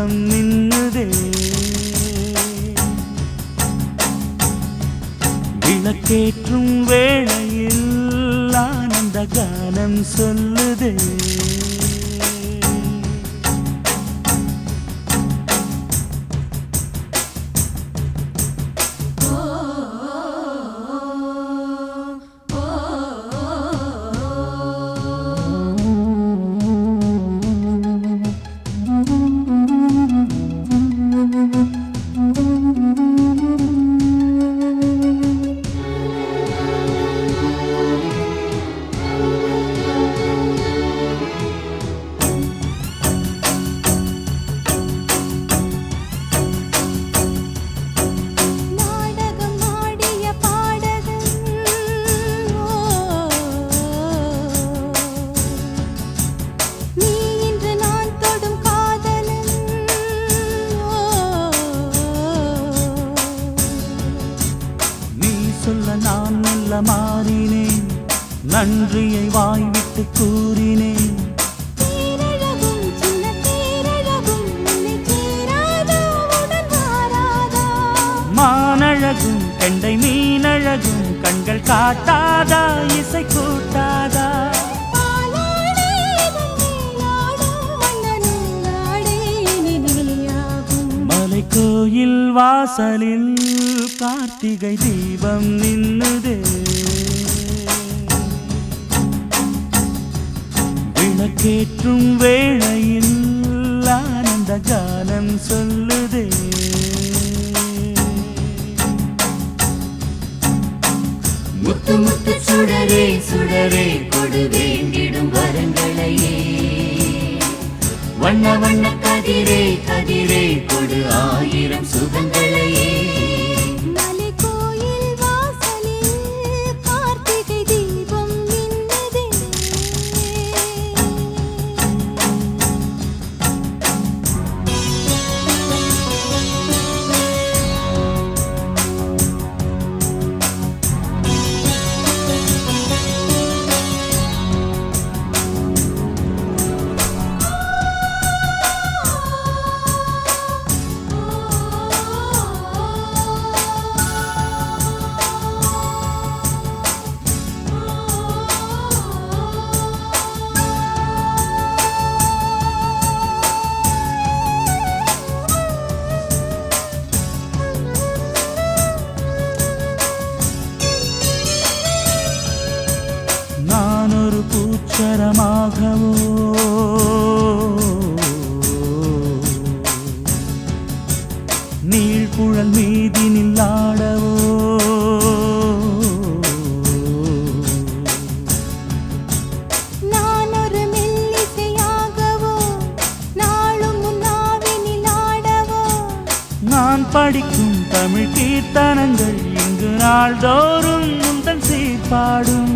தீபம் மின்னுதே விளக்கேற்றும் வேளையில் ஆனந்த கானம் நன்றியை வாய்விட்டு கூறினேன். மானழகும் கெண்டை மீனழகும் கண்கள் காட்டாதா இசை கூட்டாதா. நீயாகும். மலைக்கோயில் வாசலில் கார்த்திகை தீபம் நின்னுதே. எனக்கேற்றும் வேளையில் ஆனந்த கானம் சொல்லுதே. முத்து முத்து சுடரே சுடரே கொடு வேண்டிடும் வரங்களையே. வண்ண வண்ண கதிரே கதிரே கொடு ஆயிரம் சுகங்கள். படிக்கும் தமிழ் கீர்த்தனங்கள் இங்கு நாள்தோறும் முந்தன் சீர்பாடும்.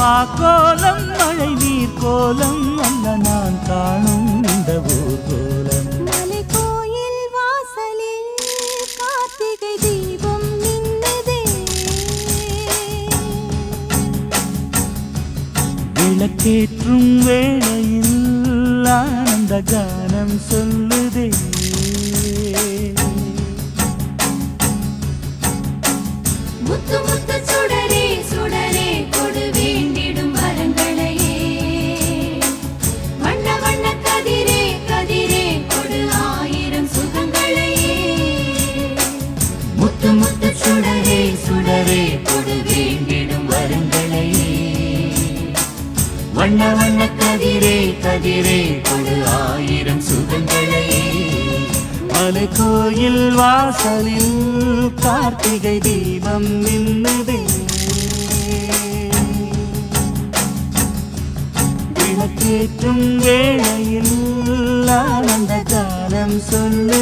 மாக்கோலம் மழை நீர் கோலம் அல்ல நான் காணும். விளக்கேற்றும் வேளையில் ஆனந்த கானம் சொல்லுதே. முத்து முத்து சுடரே சுடரே கொடு வேண்டிடும் வரங்களையே. வண்ண வண்ண கதிரே கதிரே கொடு ஆயிரம் சுகங்களையே. வண்ண வண்ண கதிரே கதிரே கொடு ஆயிரம் சுகங்களே. மலை கோயில் வாசலில் கார்த்திகை தீபம் நின்னதே. விளக்கேற்றும் வேளையில் ஆனந்த காலம் சொல்லு.